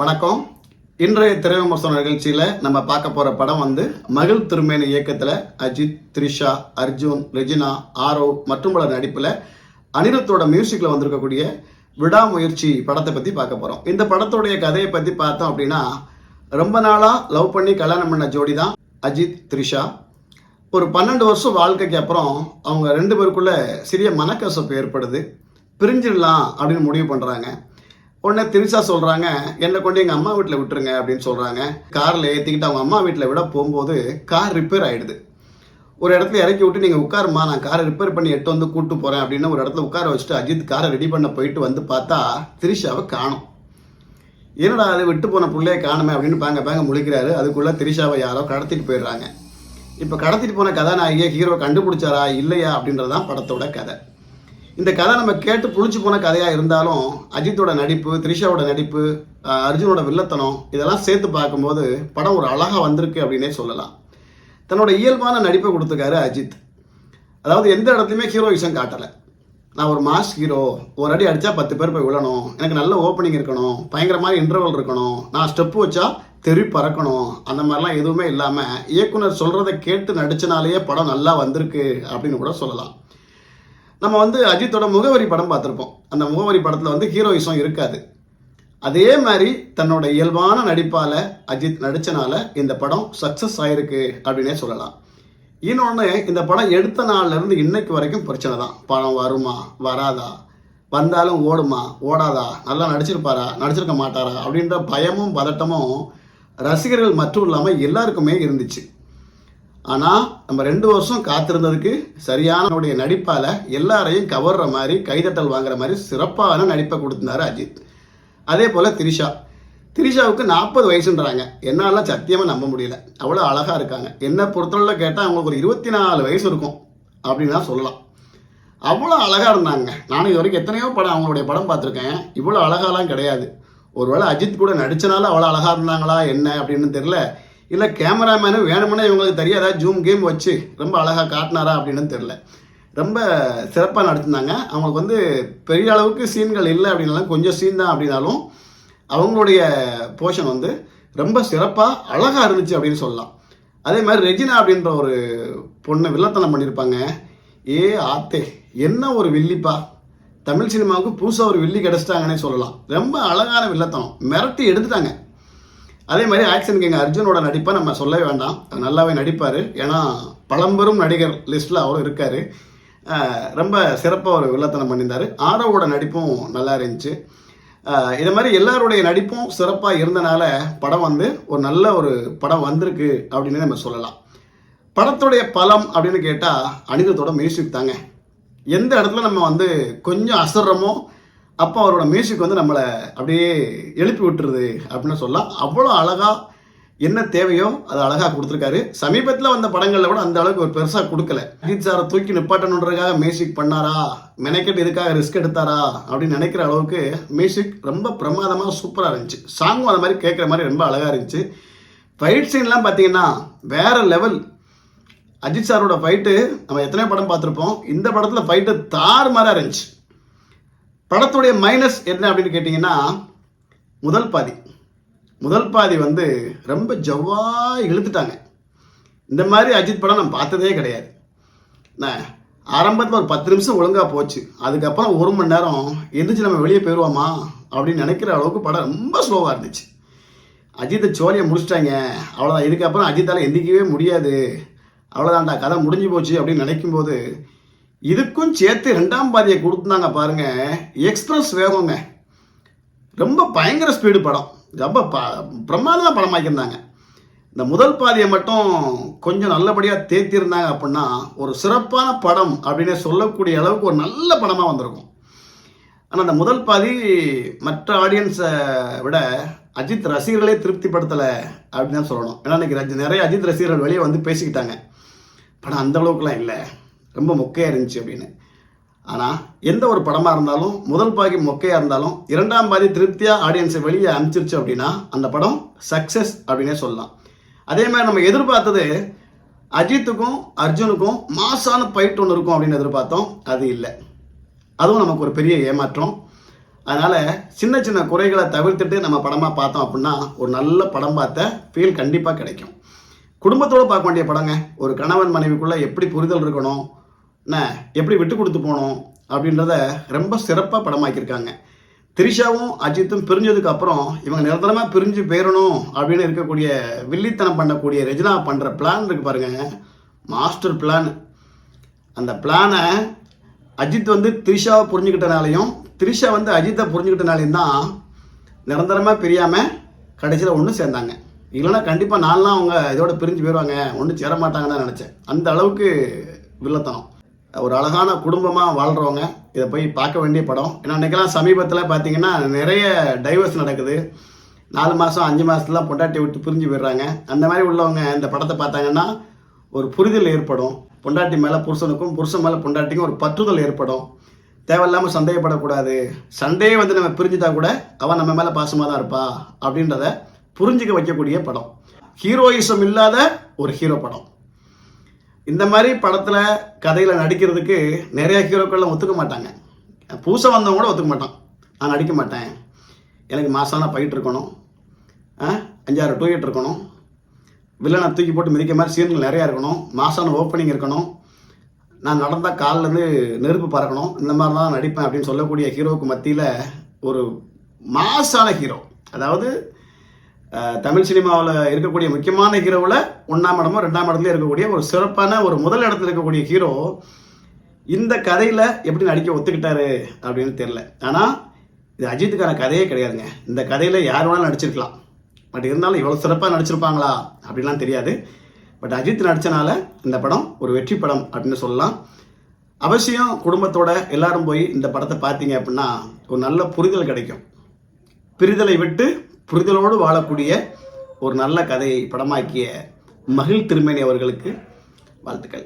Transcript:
வணக்கம். இன்றைய திரைவிமர்சன நிகழ்ச்சியில் நம்ம பார்க்க போகிற படம் வந்து மகிழ் திருமேனி இயக்கத்தில் அஜித் த்ரிஷா அர்ஜுன் ரெஜினா ஆரவ் மற்றும் பலர் நடிப்பில் அனிருத்தோட மியூசிக்கில் வந்திருக்கக்கூடிய விடாமுயற்சி படத்தை பற்றி பார்க்க போகிறோம் இந்த படத்துடைய கதையை பற்றி பார்த்தோம் அப்படின்னா ரொம்ப நாளாக லவ் பண்ணி கல்யாணம் பண்ண ஜோடி தான் அஜித் த்ரிஷா. ஒரு பன்னெண்டு வருஷம் வாழ்க்கைக்கு அப்புறம் அவங்க ரெண்டு பேருக்குள்ள சிறிய மனக்கசப்பு ஏற்படுது. பிரிஞ்சிடலாம் அப்படின்னு முடிவு பண்ணுறாங்க உடனே திரிசா சொல்கிறாங்க என்னை கொண்டு எங்கள் அம்மா வீட்டில் விட்டுருங்க அப்படின்னு சொல்கிறாங்க காரில் ஏற்றிக்கிட்டு அவங்க அம்மா வீட்டில் விட போகும்போது கார் ரிப்பேர் ஆகிடுது ஒரு இடத்துல இறக்கி விட்டு நீங்கள் உட்காருமா நான் காரை ரிப்பேர் பண்ணி எட்டு வந்து கூட்டு போகிறேன் அப்படின்னு ஒரு இடத்துல உட்கார வச்சுட்டு அஜித் காரை ரெடி பண்ண போயிட்டு வந்து பார்த்தா திரிஷாவை காணும். என்னடா அது விட்டு போன பிள்ளைய காணுமே அப்படின்னு பாங்க பாங்க முழிக்கிறாரு. அதுக்குள்ளே திரிஷாவை யாரோ கடத்திட்டு போயிடுறாங்க. இப்போ கடத்திட்டு போன கதாநாயகியை ஹீரோ கண்டுபிடிச்சாரா இல்லையா அப்படின்றது தான் படத்தோட கதை. இந்த கதை நம்ம கேட்டு புளிச்சு போன கதையாக இருந்தாலும் அஜித்தோட நடிப்பு த்ரிஷாவோட நடிப்பு அர்ஜுனோட வில்லத்தனம் இதெல்லாம் சேர்த்து பார்க்கும்போது படம் ஒரு அழகாக வந்திருக்கு அப்படின்னே சொல்லலாம். தன்னோட இயல்பான நடிப்பை கொடுத்துருக்காரு அஜித். அதாவது எந்த இடத்துலையுமே ஹீரோயிசம் காட்டலை. நான் ஒரு மாஸ் ஹீரோ ஒரு அடி அடித்தா பத்து பேர் போய் விழணும் எனக்கு நல்ல ஓப்பனிங் இருக்கணும் பயங்கரமான இன்டர்வல் இருக்கணும் நான் ஸ்டெப்பு வச்சா தெரு பறக்கணும் அந்த மாதிரிலாம் எதுவுமே இல்லாமல் இயக்குனர் சொல்கிறத கேட்டு நடிச்சனாலேயே படம் நல்லா வந்திருக்கு அப்படின்னு கூட சொல்லலாம். நம்ம வந்து அஜித்தோட முகவரி படம் பார்த்துருப்போம். அந்த முகவரி படத்தில் வந்து ஹீரோயிசம் இருக்காது. அதே மாதிரி தன்னோட இயல்பான நடிப்பால் அஜித் நடித்தனால இந்த படம் சக்ஸஸ் ஆயிருக்கு அப்படின்னே சொல்லலாம். இன்னொன்று இந்த படம் எடுத்த நாள்லேருந்து இன்னைக்கு வரைக்கும் பிரச்சனை தான். படம் வருமா வராதா? வந்தாலும் ஓடுமா ஓடாதா? நல்லா நடிச்சிருப்பாரா? நடிச்சிருக்க மாட்டாரா? அப்படின்ற பயமும் பதட்டமும் ரசிகர்கள் மட்டும் இல்லாமல் எல்லாருக்குமே இருந்துச்சு. ஆனால் நம்ம ரெண்டு வருஷம் காத்திருந்ததுக்கு சரியானவுடைய நடிப்பால் எல்லாரையும் கவர்ற மாதிரி கைதட்டல் வாங்குற மாதிரி சிறப்பான நடிப்பை கொடுத்துருந்தாரு அஜித். அதே போல் திரிஷா. திரிஷாவுக்கு நாற்பது வயசுன்றாங்க. என்னாலாம் சத்தியமாக நம்ப முடியல. அவ்வளோ அழகாக இருக்காங்க. என்னை பொறுத்தளவில் கேட்டால் அவங்களுக்கு ஒரு இருபத்தி நாலு வயசு இருக்கும். அப்படின்னு தான் சொல்லலாம். அவ்வளோ அழகாக இருந்தாங்க. நானும் இது வரைக்கும் எத்தனையோ படம் அவங்களுடைய படம் பார்த்துருக்கேன். இவ்வளோ அழகாலாம் கிடையாது. ஒருவேளை அஜித் கூட நடிச்சனால அவ்வளோ அழகாக இருந்தாங்களா என்ன அப்படின்னு தெரில இல்லை கேமராமேனு வேணுமுன்னே இவங்களுக்கு தெரியாதா? ஜூம் கேம் வச்சு ரொம்ப அழகாக காட்டினாரா அப்படின்னு தெரில ரொம்ப சிறப்பாக நடத்திருந்தாங்க அவங்களுக்கு வந்து பெரிய அளவுக்கு சீன்கள் இல்லை அப்படின்னாலும் கொஞ்சம் சீன் தான் அப்படின்னாலும் அவங்களுடைய போர்ஷன் வந்து ரொம்ப சிறப்பாக அழகாக இருந்துச்சு அப்படின்னு சொல்லலாம். அதே மாதிரி ரெஜினா அப்படின்ற ஒரு பொண்ணை வில்லத்தனம் பண்ணியிருப்பாங்க ஏ ஆத்தே என்ன ஒரு வில்லிப்பா. தமிழ் சினிமாவுக்கு புதுசாக ஒரு வில்லி கிடச்சிட்டாங்கன்னே சொல்லலாம். ரொம்ப அழகான வில்லத்தனம். மிரட்டி எடுத்துட்டாங்க. அதே மாதிரி ஆக்ஷன் கேங் அர்ஜுனோட நடிப்பை நம்ம சொல்லவே வேண்டாம். நல்லாவே நடிப்பார். ஏன்னா பழம்பெரும் நடிகர் லிஸ்ட்டில் அவரும் இருக்கார். ரொம்ப சிறப்பாக ஒரு வில்லத்தனம் பண்ணியிருந்தார். ஆரோவோட நடிப்பும் நல்லா இருந்துச்சு. இது மாதிரி எல்லாருடைய நடிப்பும் சிறப்பாக இருந்தனால படம் வந்து ஒரு நல்ல ஒரு படம் வந்திருக்கு அப்படின்னு நம்ம சொல்லலாம். படத்துடைய பலம் அப்படின்னு கேட்டால் அனிருத்தோட மியூசிக் தாங்க. எந்த இடத்துல நம்ம வந்து கொஞ்சம் அசர்றமோ அப்போ அவரோட மியூசிக் வந்து நம்மளை அப்படியே எழுப்பி விட்டுருது அப்படின்னு சொல்லலாம். அவ்வளோ அழகாக என்ன தேவையோ அதை அழகாக கொடுத்துருக்காரு. சமீபத்தில் வந்த படங்களில் கூட அந்த அளவுக்கு ஒரு பெருசாக கொடுக்கல. அஜித் சாரை தூக்கி நிப்பாட்டணுன்றதுக்காக மியூசிக் பண்ணாரா? மெனக்கெட்டு இதுக்காக ரிஸ்க் எடுத்தாரா? அப்படின்னு நினைக்கிற அளவுக்கு மியூசிக் ரொம்ப பிரமாதமாக சூப்பராக இருந்துச்சு. சாங்கும் அந்த மாதிரி கேட்குற மாதிரி ரொம்ப அழகாக இருந்துச்சு. ஃபைட் சீன்லாம் பார்த்தீங்கன்னா வேற லெவல் அஜித் சாரோட ஃபைட்டு நம்ம எத்தனை படம் பார்த்துருப்போம். இந்த படத்தில் ஃபைட்டு தாறுமாறாக இருந்துச்சு. படத்துடைய மைனஸ் என்ன அப்படின்னு கேட்டிங்கன்னா முதல் பாதி. முதல் பாதி வந்து ரொம்ப ஜவ்வா இழுத்துட்டாங்க. இந்த மாதிரி அஜித் படம் நான் பார்த்ததே கிடையாது. நான் ஆரம்பத்தில் ஒரு பத்து நிமிஷம் ஒழுங்காக போச்சு. அதுக்கப்புறம் ஒரு மணி நேரம் எந்திரிச்சு நம்ம வெளியே போயிடுவோமா அப்படின்னு நினைக்கிற அளவுக்கு படம் ரொம்ப ஸ்லோவாக இருந்துச்சு. அஜித்தை சோழியை முடிச்சிட்டாங்க. அவ்வளோதான் இதுக்கப்புறம் அஜித்தால் எந்திரிக்கவே முடியாது. அவ்வளோதான்டா கதை முடிஞ்சு போச்சு அப்படின்னு நினைக்கும்போது இதுக்கும் சேர்த்து ரெண்டாம் பாதியை கொடுத்துருந்தாங்க பாருங்க. எக்ஸ்பிரஸ் வேகங்க ரொம்ப பயங்கர ஸ்பீடு படம். ரொம்ப ப பிரமாதமாக படமாக்கியிருந்தாங்க. இந்த முதல் பாதியை மட்டும் கொஞ்சம் நல்லபடியாக தேத்திருந்தாங்க அப்படின்னா ஒரு சிறப்பான படம் அப்படின்னு சொல்லக்கூடிய அளவுக்கு ஒரு நல்ல படமாக வந்திருக்கும். ஆனால் அந்த முதல் பாதி மற்ற ஆடியன்ஸை விட அஜித் ரசிகர்களே திருப்திப்படுத்தலை அப்படின்னு தான் சொல்லணும். ஏன்னா இன்றைக்கி ரஜி- நிறைய அஜித் ரசிகர்கள் வெளியே வந்து பேசிக்கிட்டாங்க. படம் அந்த அளவுக்குலாம் இல்லை. ரொம்ப மொக்கையாக இருந்துச்சு அப்படின்னு. ஆனால் எந்த ஒரு படமாக இருந்தாலும் முதல் பாதி மொக்கையாக இருந்தாலும் இரண்டாம் பாதி திருப்தியாக ஆடியன்ஸை வெளியே அனுப்பிச்சிருச்சு அப்படின்னா அந்த படம் சக்ஸஸ் அப்படின்னே சொல்லலாம். அதே மாதிரி நம்ம எதிர்பார்த்தது அஜித்துக்கும் அர்ஜுனுக்கும் மாசான பைட் ஒன்று இருக்கும் அப்படின்னு எதிர்பார்த்தோம். அது இல்லை. அதுவும் நமக்கு ஒரு பெரிய ஏமாற்றம். அதனால் சின்ன சின்ன குறைகளை தவிர்த்துட்டு நம்ம படமாக பார்த்தோம் அப்படின்னா ஒரு நல்ல படம் பார்த்த ஃபீல் கண்டிப்பாக கிடைக்கும். குடும்பத்தோடு பார்க்க வேண்டிய படங்க. ஒரு கணவன் மனைவிக்குள்ளே எப்படி புரிதல் இருக்கணும்? எப்படி விட்டு கொடுத்து போகணும் அப்படின்றத ரொம்ப சிறப்பாக படமாக்கியிருக்காங்க. திரிஷாவும் அஜித்தும் பிரிஞ்சதுக்கு அப்புறம் இவங்க நிரந்தரமாக பிரிஞ்சு போயிடணும் அப்படின்னு இருக்கக்கூடிய வில்லித்தனம் பண்ணக்கூடிய ரெஜினா பண்ணுற பிளான் இருக்கு பாருங்க. Master plan. அந்த பிளானை அஜித் வந்து திரிஷாவை புரிஞ்சுக்கிட்டனாலையும் திரிஷா வந்து அஜித்தை புரிஞ்சுக்கிட்டனாலையும் தான் நிரந்தரமாக பிரியாமல் கடைசியில் ஒன்று சேர்ந்தாங்க. இல்லைன்னா கண்டிப்பாக நான்லாம் அவங்க இதோட பிரிஞ்சு போயிடுவாங்க ஒன்றும் சேர மாட்டாங்கன்னு தான் நினச்சேன். அந்த அளவுக்கு வில்லத்தனம். ஒரு அழகான குடும்பமாக வாழ்கிறவங்க இதை போய் பார்க்க வேண்டிய படம். ஏன்னா இன்றைக்கெல்லாம் சமீபத்தில் பார்த்தீங்கன்னா நிறைய டைவர்ஸ் நடக்குது. நாலு மாதம் அஞ்சு மாதத்துலாம் பொண்டாட்டி விட்டு பிரிஞ்சு போயிடுறாங்க. அந்த மாதிரி உள்ளவங்க இந்த படத்தை பார்த்தாங்கன்னா ஒரு புரிதல் ஏற்படும். பொண்டாட்டி மேலே புருஷனுக்கும் புருஷன் மேலே பொண்டாட்டிக்கும் ஒரு பற்றுதல் ஏற்படும். தேவையில்லாமல் சந்தேகப்படக்கூடாது. சண்டையே வந்து நம்ம பிரிஞ்சுட்டா கூட அவன் நம்ம மேலே பாசமாக தான் இருப்பா அப்படின்றத புரிஞ்சுக்க வைக்கக்கூடிய படம். ஹீரோயிசம் இல்லாத ஒரு ஹீரோ படம். இந்த மாதிரி படத்தில் கதையில் நடிக்கிறதுக்கு நிறைய ஹீரோக்கள்லாம் ஒத்துக்க மாட்டாங்க. புதுசாக வந்தவங்க கூட ஒத்துக்க மாட்டான். நான் நடிக்க மாட்டேன். எனக்கு மாசான பயிட்டு இருக்கணும். அஞ்சாறு டூயட் இருக்கணும். வில்லனை தூக்கி போட்டு மிதிக்க மாதிரி சீன்கள் நிறையா இருக்கணும். மாசான ஓப்பனிங் இருக்கணும். நான் நடந்தால் காலிலேருந்து நெருப்பு பறக்கணும். இந்த மாதிரி தான் நடிப்பேன் அப்படின்னு சொல்லக்கூடிய ஹீரோவுக்கு மத்தியில் ஒரு மாசான ஹீரோ அதாவது தமிழ் சினிமாவில் இருக்கக்கூடிய முக்கியமான ஹீரோவில் ஒன்றாம் இடமோ ரெண்டாம் இடத்துல இருக்கக்கூடிய ஒரு சிறப்பான ஒரு முதல் இடத்துல இருக்கக்கூடிய ஹீரோ இந்த கதையில் எப்படி நடிக்க ஒத்துக்கிட்டாரு அப்படின்னு தெரில ஆனால் இது அஜித்துக்கான கதையே கிடையாதுங்க. இந்த கதையில் யார் வேணாலும் நடிச்சிருக்கலாம். பட் இருந்தாலும் இவ்வளோ சிறப்பாக நடிச்சிருப்பாங்களா அப்படிலாம் தெரியாது. பட் அஜித் நடித்தனால இந்த படம் ஒரு வெற்றி படம் அப்படின்னு சொல்லலாம். அவசியம் குடும்பத்தோட எல்லாரும் போய் இந்த படத்தை பார்த்தீங்க அப்படின்னா ஒரு நல்ல புரிதல் கிடைக்கும். பிரிதலை விட்டு புரிதலோடு வாழக்கூடிய ஒரு நல்ல கதையை படமாக்கிய மகிழ் திருமேனி அவர்களுக்கு வாழ்த்துக்கள்.